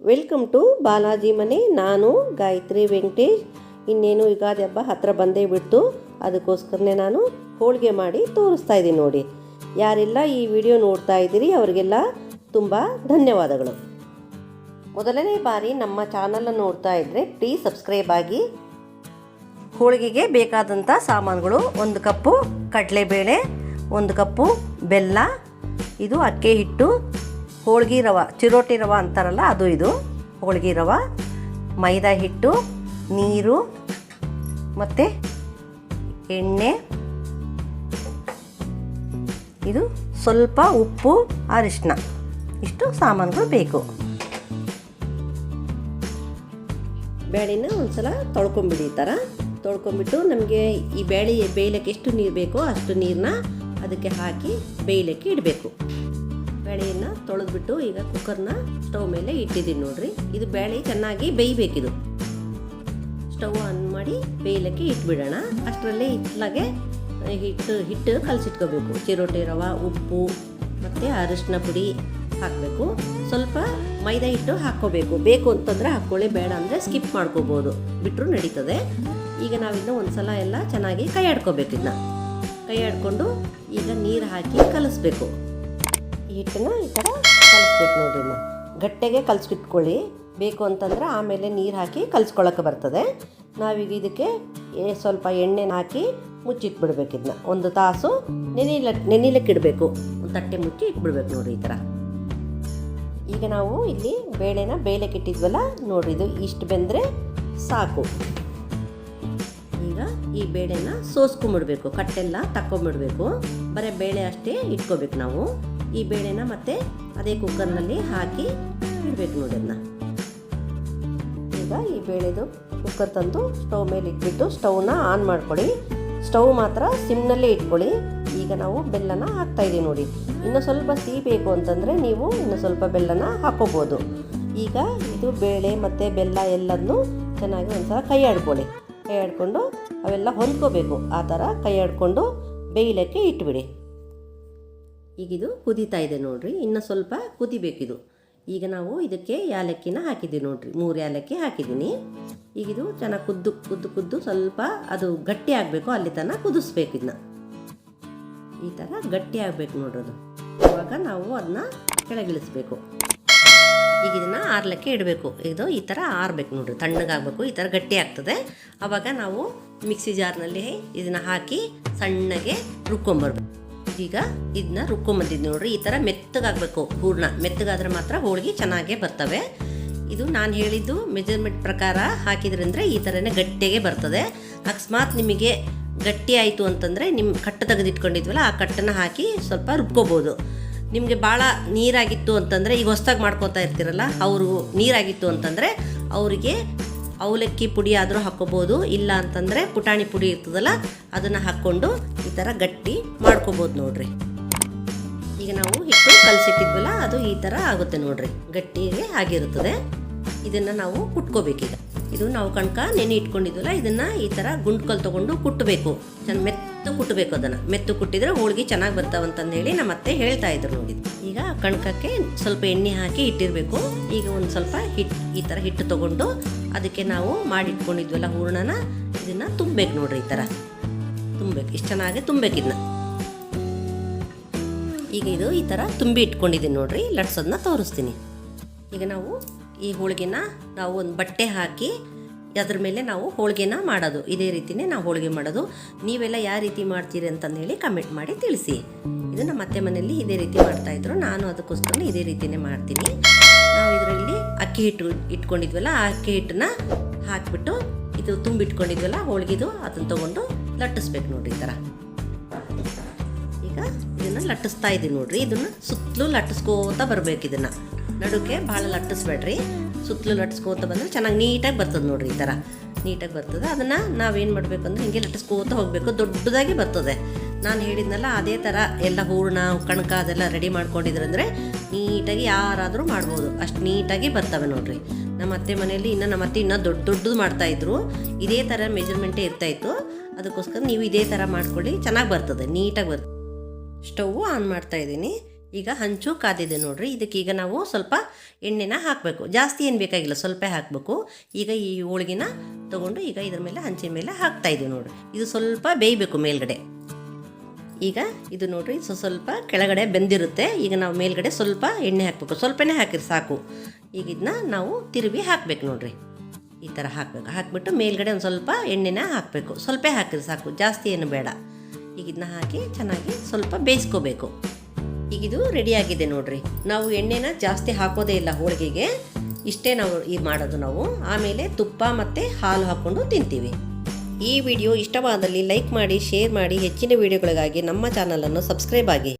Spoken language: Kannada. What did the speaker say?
ವೆಲ್ಕಮ್ ಟು ಬಾಲಾಜಿ ಮನೆ ನಾನು ಗಾಯತ್ರಿ ವೆಂಕಟೇಶ್ ಇನ್ನೇನು ಯುಗಾದಿ ಹಬ್ಬ ಹತ್ತಿರ ಬಂದೇ ಬಿಡ್ತು. ಅದಕ್ಕೋಸ್ಕರನೇ ನಾನು ಹೋಳಿಗೆ ಮಾಡಿ ತೋರಿಸ್ತಾ ಇದ್ದೀನಿ ನೋಡಿ. ಯಾರೆಲ್ಲ ಈ ವಿಡಿಯೋ ನೋಡ್ತಾ ಇದ್ದೀರಿ, ಅವರಿಗೆಲ್ಲ ತುಂಬ ಧನ್ಯವಾದಗಳು. ಮೊದಲನೇ ಬಾರಿ ನಮ್ಮ ಚಾನಲನ್ನು ನೋಡ್ತಾ ಇದ್ದರೆ ಪ್ಲೀಸ್ ಸಬ್ಸ್ಕ್ರೈಬ್ ಆಗಿ. ಹೋಳಿಗೆಗೆ ಬೇಕಾದಂಥ ಸಾಮಾನುಗಳು ಒಂದು ಕಪ್ಪು ಕಡಲೆಬೇಳೆ, ಒಂದು ಕಪ್ಪು ಬೆಲ್ಲ, ಇದು ಅಕ್ಕಿ ಹಿಟ್ಟು ಹೋಳ್ಗೆ ರವ, ಚಿರೋಟಿ ರವ ಅಂತಾರಲ್ಲ, ಅದು ಇದು. ಹೋಳ್ಗೆ ರವ, ಮೈದಾ ಹಿಟ್ಟು, ನೀರು, ಮತ್ತು ಎಣ್ಣೆ. ಇದು ಸ್ವಲ್ಪ ಉಪ್ಪು ಅರಿಶಿನ ಇಷ್ಟು ಸಾಮಾನುಗಳು ಬೇಕು. ಬೇಳೆನ ಒಂದ್ಸಲ ತೊಳ್ಕೊಂಬಿಡಿ ಈ ಥರ ತೊಳ್ಕೊಂಬಿಟ್ಟು ನಮಗೆ ಈ ಬೇಳೆ, ಬೇಯಲಿಕ್ಕೆ ಎಷ್ಟು ನೀರು ಬೇಕೋ ಅಷ್ಟು ನೀರನ್ನ ಅದಕ್ಕೆ ಹಾಕಿ ಬೇಯಲಿಕ್ಕೆ ಇಡಬೇಕು. ಬೇಳೆಯನ್ನು ತೊಳೆದ್ಬಿಟ್ಟು ಈಗ ಕುಕ್ಕರ್ನ ಸ್ಟವ್ ಮೇಲೆ ಇಟ್ಟಿದ್ದೀನಿ ನೋಡ್ರಿ. ಇದು ಬೇಳೆ ಚೆನ್ನಾಗಿ ಬೇಯಬೇಕಿದು. ಸ್ಟವ್ ಆನ್ ಮಾಡಿ ಬೇಯಲಿಕ್ಕೆ ಇಟ್ಬಿಡೋಣ. ಅಷ್ಟರಲ್ಲೇ ಇಟ್ಲಾಗೆ ಹಿಟ್ಟು ಹಿಟ್ಟು ಕಲಸಿಟ್ಕೋಬೇಕು. ಚಿರೋಟಿ ರವೆ, ಉಪ್ಪು ಮತ್ತು ಅರಿಶಿನ ಪುಡಿ ಹಾಕಬೇಕು. ಸ್ವಲ್ಪ ಮೈದಾ ಹಿಟ್ಟು ಹಾಕ್ಕೋಬೇಕು. ಬೇಕು ಅಂತಂದರೆ ಹಾಕ್ಕೊಳ್ಳಿ, ಬೇಡ ಅಂದರೆ ಸ್ಕಿಪ್ ಮಾಡ್ಕೋಬೋದು. ಬಿಟ್ಟರು ನಡೀತದೆ. ಈಗ ನಾವಿನ್ನು ಒಂದು ಸಲ ಎಲ್ಲ ಚೆನ್ನಾಗಿ ಕೈ ಆಡ್ಕೋಬೇಕು ಇದನ್ನ. ಕೈ ಆಡ್ಕೊಂಡು ಈಗ ನೀರು ಹಾಕಿ ಕಲಿಸ್ಬೇಕು. ಹಿಟ್ಟನ್ನ ಈ ಥರ ಕಲಿಸ್ಬೇಕು ನೋಡಿ ಅಮ್ಮ. ಗಟ್ಟೆಗೆ ಕಲಿಸ್ಬಿಟ್ಕೊಳ್ಳಿ. ಬೇಕು ಅಂತಂದ್ರೆ ಆಮೇಲೆ ನೀರು ಹಾಕಿ ಕಲಿಸ್ಕೊಳಕ್ಕೆ ಬರ್ತದೆ. ನಾವೀಗ ಇದಕ್ಕೆ ಸ್ವಲ್ಪ ಎಣ್ಣೆ ಹಾಕಿ ಮುಚ್ಚಿಟ್ಬಿಡ್ಬೇಕು ಇದನ್ನ. ಒಂದು ತಾಸು ನೆನಿಲ, ನೆನಿಲಕ್ಕೆ ಇಡಬೇಕು. ಒಂದು ತಟ್ಟೆ ಮುಚ್ಚಿ ಇಟ್ಬಿಡ್ಬೇಕು ನೋಡಿ ಈ ಥರ. ಈಗ ನಾವು ಇಲ್ಲಿ ಬೇಳೆನ ಬೇಳೆಗೆ ಇಟ್ಟಿದ್ವಲ್ಲ ನೋಡಿ ಇದು ಇಷ್ಟು ಬೆಂದರೆ ಸಾಕು. ಈಗ ಈ ಬೇಳೆನ ಸೋಸ್ಕೊಂಬಿಡ್ಬೇಕು. ಕಟ್ಟೆಲ್ಲ ತಕ್ಕೊಂಬಿಡ್ಬೇಕು. ಬರೀ ಬೇಳೆ ಅಷ್ಟೇ ಇಟ್ಕೋಬೇಕು ನಾವು. ಈ ಬೇಳೆನ ಮತ್ತೆ ಅದೇ ಕುಕ್ಕರ್ನಲ್ಲಿ ಹಾಕಿ ಇಡಬೇಕು ನೋಡಿ ಅದನ್ನ ಈಗ ಈ ಬೇಳೆದು ಕುಕ್ಕರ್ ತಂದು ಸ್ಟವ್ ಮೇಲೆ ಇಟ್ಬಿಟ್ಟು ಸ್ಟವ್ನ ಆನ್ ಮಾಡ್ಕೊಳ್ಳಿ. ಸ್ಟವ್ ಮಾತ್ರ ಸಿಮ್ನಲ್ಲೇ ಇಟ್ಕೊಳ್ಳಿ. ಈಗ ನಾವು ಬೆಲ್ಲನ ಹಾಕ್ತಾಯಿದ್ದೀವಿ ನೋಡಿ. ಇನ್ನು ಸ್ವಲ್ಪ ಸಿಹಿ ಬೇಕು ಅಂತಂದರೆ ನೀವು ಇನ್ನು ಸ್ವಲ್ಪ ಬೆಲ್ಲನ ಹಾಕೋಬೋದು. ಈಗ ಇದು ಬೇಳೆ ಮತ್ತು ಬೆಲ್ಲ ಎಲ್ಲದನ್ನೂ ಚೆನ್ನಾಗಿ ಒಂದ್ಸಲ ಕೈ ಆಡ್ಕೊಳ್ಳಿ. ಕೈ ಆಡಿಕೊಂಡು ಅವೆಲ್ಲ ಹೊಂದ್ಕೋಬೇಕು. ಆ ಥರ ಕೈ ಆಡಿಕೊಂಡು ಬೇಯಲಕ್ಕೆ ಇಟ್ಬಿಡಿ. ಈಗಿದು ಕುದೀತಾ ಇದೆ ನೋಡಿರಿ. ಇನ್ನು ಸ್ವಲ್ಪ ಕುದಿಬೇಕಿದು ಈಗ ನಾವು ಇದಕ್ಕೆ ಏಲಕ್ಕಿನ ಹಾಕಿದ್ದೀವಿ ನೋಡಿರಿ. ಮೂರು ಏಲಕ್ಕಿ ಹಾಕಿದ್ದೀನಿ. ಈಗಿದು ಚೆನ್ನಾಗಿ ಕುದ್ದು ಕುದ್ದು ಕುದ್ದು ಸ್ವಲ್ಪ ಅದು ಗಟ್ಟಿ ಆಗಬೇಕು. ಅಲ್ಲಿ ತನಕ ಕುದಿಸ್ಬೇಕು ಇದನ್ನ ಈ ಥರ ಗಟ್ಟಿ ಆಗಬೇಕು ನೋಡೋದು ಇವಾಗ ನಾವು ಅದನ್ನ ಕೆಳಗಿಳಿಸ್ಬೇಕು. ಈಗ ಇದನ್ನು ಆರ್ಲಕ್ಕೆ ಇಡಬೇಕು. ಇದು ಈ ಥರ ಆರಬೇಕು ನೋಡ್ರಿ. ತಣ್ಣಗಾಗಬೇಕು. ಈ ಥರ ಗಟ್ಟಿ ಆಗ್ತದೆ. ಆವಾಗ ನಾವು ಮಿಕ್ಸಿ ಜಾರ್ನಲ್ಲಿ ಇದನ್ನು ಹಾಕಿ ಸಣ್ಣಗೆ ರುಬ್ಕೊಂಬರ್ಬೇಕು. ಈಗ ಇದನ್ನ ರುಬ್ಕೊಂಬಂದಿದ್ದು ನೋಡ್ರಿ. ಈ ಥರ ಮೆತ್ತಗಾಗಬೇಕು, ಹೂರ್ಣ. ಮೆತ್ತಗಾದ್ರೆ ಮಾತ್ರ ಹೋಳಿಗೆ ಚೆನ್ನಾಗೇ ಬರ್ತವೆ. ಇದು ನಾನು ಹೇಳಿದ್ದು ಮೆಜರ್ಮೆಂಟ್ ಪ್ರಕಾರ ಹಾಕಿದ್ರಂದ್ರೆ ಈ ಥರನೇ ಗಟ್ಟಿಗೆ ಬರ್ತದೆ. ಅಕಸ್ಮಾತ್ ನಿಮಗೆ ಗಟ್ಟಿ ಆಯಿತು ಅಂತಂದರೆ ನಿಮ್ಮ ಕಟ್ಟು ತೆಗೆದಿಟ್ಕೊಂಡಿದ್ವಲ್ಲ, ಆ ಕಟ್ಟನ್ನು ಹಾಕಿ ಸ್ವಲ್ಪ ರುಬ್ಕೋಬೋದು. ನಿಮಗೆ ಭಾಳ ನೀರಾಗಿತ್ತು ಅಂತಂದರೆ, ಈಗ ಹೊಸ್ದಾಗಿ ಮಾಡ್ಕೋತಾ ಇರ್ತೀರಲ್ಲ, ಅವರು ನೀರಾಗಿತ್ತು ಅಂತಂದರೆ, ಅವರಿಗೆ ಅವಲಕ್ಕಿ ಪುಡಿ ಆದರೂ ಹಾಕ್ಕೋಬೋದು ಇಲ್ಲ ಅಂತಂದರೆ ಪುಟಾಣಿ ಪುಡಿ ಇರ್ತದಲ್ಲ, ಅದನ್ನು ಹಾಕ್ಕೊಂಡು ಈ ಥರ ಗಟ್ಟಿ ಮಾಡ್ಕೋಬೋದು ನೋಡ್ರಿ. ಈಗ ನಾವು ಹಿಟ್ಟು ಕಲಸಿಟ್ಟಿದ್ವಲ್ಲ, ಅದು ಈ ಥರ ಆಗುತ್ತೆ ನೋಡ್ರಿ. ಗಟ್ಟಿಗೆ ಆಗಿರುತ್ತದೆ. ಇದನ್ನು ನಾವು ಕುಟ್ಕೋಬೇಕೀಗ. ಇದು ನಾವು ಕಣ್ಕ ನೆನೆ ಇಟ್ಕೊಂಡಿದ್ವಲ್ಲ ಇದನ್ನ ಈ ಥರ ಗುಂಡ್ಕಲ್ ತಗೊಂಡು ಕುಟ್ಟಬೇಕು ಚೆನ್ನ ಮೆತ್ತು ಕುಟ್ಟಬೇಕು ಅದನ್ನು. ಮೆತ್ತು ಕುಟ್ಟಿದ್ರೆ ಹೋಳಿಗೆ ಚೆನ್ನಾಗಿ ಹೇಳಿ ನಮ್ಮ ಅತ್ತೆ ಹೇಳ್ತಾ ಇದ್ರು ನೋಡಿ. ಈಗ ಕಣ್ಕಕ್ಕೆ ಸ್ವಲ್ಪ ಎಣ್ಣೆ ಹಾಕಿ ಇಟ್ಟಿರಬೇಕು. ಈಗ ಒಂದು ಸ್ವಲ್ಪ ಹಿಟ್ಟು ಈ ಥರ ಹಿಟ್ಟು ತಗೊಂಡು ಅದಕ್ಕೆ ನಾವು ಮಾಡಿಟ್ಕೊಂಡಿದ್ವಲ್ಲ ಹೂರ್ಣನ, ಇದನ್ನ ತುಂಬಬೇಕು ನೋಡ್ರಿ ಈ ಥರ ತುಂಬಬೇಕು. ಇಷ್ಟು ಚೆನ್ನಾಗಿ ತುಂಬಬೇಕು ಇದನ್ನ ಈಗ ಇದು ಈ ಥರ ತುಂಬಿ ಇಟ್ಕೊಂಡಿದ್ದೀನಿ ನೋಡ್ರಿ. ಲಟ್ಸೋದನ್ನ ತೋರಿಸ್ತೀನಿ. ಈಗ ನಾವು ಈ ಹೋಳಿಗೆನ ನಾವು ಒಂದು ಬಟ್ಟೆ ಹಾಕಿ ಅದ್ರ ಮೇಲೆ ನಾವು ಹೋಳಿಗೆನ ಮಾಡೋದು. ಇದೇ ರೀತಿನೇ ನಾವು ಹೋಳಿಗೆ ಮಾಡೋದು. ನೀವೆಲ್ಲ ಯಾವ ರೀತಿ ಮಾಡ್ತೀರಿ ಅಂತಂದು ಹೇಳಿ ಕಮೆಂಟ್ ಮಾಡಿ ತಿಳಿಸಿ. ಇದು ನಮ್ಮ ಅತ್ತೆ ಮನೆಯಲ್ಲಿ ಇದೇ ರೀತಿ ಮಾಡ್ತಾಯಿದ್ರು ನಾನು ಅದಕ್ಕೋಸ್ಕರ ಇದೇ ರೀತಿನೇ ಮಾಡ್ತೀನಿ. ನಾವು ಇದರಲ್ಲಿ ಅಕ್ಕಿ ಹಿಟ್ಟು ಇಟ್ಕೊಂಡಿದ್ವಲ್ಲ, ಆ ಅಕ್ಕಿ ಹಿಟ್ಟನ್ನ ಹಾಕಿಬಿಟ್ಟು ಇದು ತುಂಬಿಟ್ಕೊಂಡಿದ್ವಲ್ಲ, ಹೋಳಿಗೆದು ಅದನ್ನು ತಗೊಂಡು ಲಟ್ಟಿಸ್ಬೇಕು ನೋಡ್ರಿ ಈ ಥರ ಈಗ ಇದನ್ನು ಲಟ್ಟಿಸ್ತಾ ಇದ್ದೀನಿ ನೋಡ್ರಿ. ಇದನ್ನು ಸುತ್ತಲೂ ಲಟ್ಟಿಸ್ಕೋತ ಬರಬೇಕು ಇದನ್ನ. ನಡುಕ್ಕೆ ಭಾಳ ಲಟ್ಟಿಸ್ಬೇಡ್ರಿ. ಸುತ್ತಲೂ ಲಟ್ಟಿಸ್ಕೋತ ಬಂದರೆ ಚೆನ್ನಾಗಿ ನೀಟಾಗಿ ಬರ್ತದೆ ನೋಡ್ರಿ ಈ ಥರ ನೀಟಾಗಿ ಬರ್ತದೆ. ಅದನ್ನು ನಾವೇನು ಮಾಡಬೇಕು ಅಂದ್ರೆ ಹಿಂಗೆ ಲಟ್ಟಿಸ್ಕೋತ ಹೋಗಬೇಕು. ದೊಡ್ಡದಾಗಿ ಬರ್ತದೆ. ನಾನು ಹೇಳಿದ್ನಲ್ಲ ಅದೇ ಥರ ಎಲ್ಲ ಹೂರ್ಣ, ಕಣಕ ಅದೆಲ್ಲ ರೆಡಿ ಮಾಡ್ಕೊಂಡಿದ್ರಂದರೆ ನೀಟಾಗಿ ಯಾರಾದರೂ ಮಾಡ್ಬೋದು. ಅಷ್ಟು ನೀಟಾಗಿ ಬರ್ತವೆ ನೋಡ್ರಿ. ನಮ್ಮ ಅತ್ತೆ ಮನೆಯಲ್ಲಿ ಇನ್ನು ನಮ್ಮ ಅತ್ತೆ ಇನ್ನೂ ದೊಡ್ಡ ದೊಡ್ಡದು ಮಾಡ್ತಾಯಿದ್ರು ಇದೇ ಥರ ಮೆಜರ್ಮೆಂಟೇ ಇರ್ತಾಯಿತ್ತು ಅದಕ್ಕೋಸ್ಕರ ನೀವು ಇದೇ ಥರ ಮಾಡ್ಕೊಳ್ಳಿ. ಚೆನ್ನಾಗಿ ಬರ್ತದೆ. ನೀಟಾಗಿ ಬರ್ತದೆ ಸ್ಟವ್ ಆನ್ ಮಾಡ್ತಾ ಇದ್ದೀನಿ. ಈಗ ಹಂಚು ಕಾದಿದೆ ನೋಡ್ರಿ. ಈಗ ನಾವು ಸ್ವಲ್ಪ ಎಣ್ಣೆನ ಹಾಕಬೇಕು. ಜಾಸ್ತಿ ಏನು ಬೇಕಾಗಿಲ್ಲ, ಸ್ವಲ್ಪ ಹಾಕಬೇಕು. ಈಗ ಈ ಹೋಳಿಗೆನ ತಗೊಂಡು ಈಗ ಇದ್ರ ಮೇಲೆ ಹಂಚಿನ ಮೇಲೆ ಹಾಕ್ತಾ ಇದ್ದೀವಿ ನೋಡ್ರಿ. ಇದು ಸ್ವಲ್ಪ ಬೇಯಬೇಕು ಮೇಲ್ಗಡೆ. ಈಗ ಇದು ನೋಡ್ರಿ ಸೊ ಸ್ವಲ್ಪ ಕೆಳಗಡೆ ಬೆಂದಿರುತ್ತೆ. ಈಗ ನಾವು ಮೇಲ್ಗಡೆ ಸ್ವಲ್ಪ ಎಣ್ಣೆ ಹಾಕಬೇಕು. ಸ್ವಲ್ಪನೇ ಹಾಕಿರಿ ಸಾಕು. ಈಗ ಇದನ್ನ ನಾವು ತಿರುವಿ ಹಾಕ್ಬೇಕು ನೋಡ್ರಿ. ಈ ಥರ ಹಾಕಬೇಕು. ಹಾಕ್ಬಿಟ್ಟು ಮೇಲ್ಗಡೆ ಒಂದು ಸ್ವಲ್ಪ ಎಣ್ಣೆನ ಹಾಕಬೇಕು. ಸ್ವಲ್ಪ ಹಾಕಿರಿ ಸಾಕು. ಜಾಸ್ತಿ ಏನು ಬೇಡ. ಈಗ ಇದನ್ನ ಹಾಕಿ ಚೆನ್ನಾಗಿ ಸ್ವಲ್ಪ ಬೇಯಿಸ್ಕೋಬೇಕು. ಈಗ ರೆಡಿ ರೆಡಿಯಾಗಿದೆ ನೋಡ್ರಿ. ನಾವು ಎಣ್ಣೆನ ಜಾಸ್ತಿ ಹಾಕೋದೇ ಇಲ್ಲ ಹೋಳಿಗೆಗೆ. ಇಷ್ಟೇ ನಾವು ಈ ಮಾಡೋದು ನಾವು. ಆಮೇಲೆ ತುಪ್ಪ ಮತ್ತು ಹಾಲು ಹಾಕ್ಕೊಂಡು ತಿಂತೀವಿ. ಈ ವಿಡಿಯೋ ಇಷ್ಟವಾದಲ್ಲಿ ಲೈಕ್ ಮಾಡಿ ಶೇರ್ ಮಾಡಿ, ಹೆಚ್ಚಿನ ವಿಡಿಯೋಗಳಿಗಾಗಿ ನಮ್ಮ ಚಾನಲನ್ನು ಸಬ್ಸ್ಕ್ರೈಬ್ ಆಗಿ.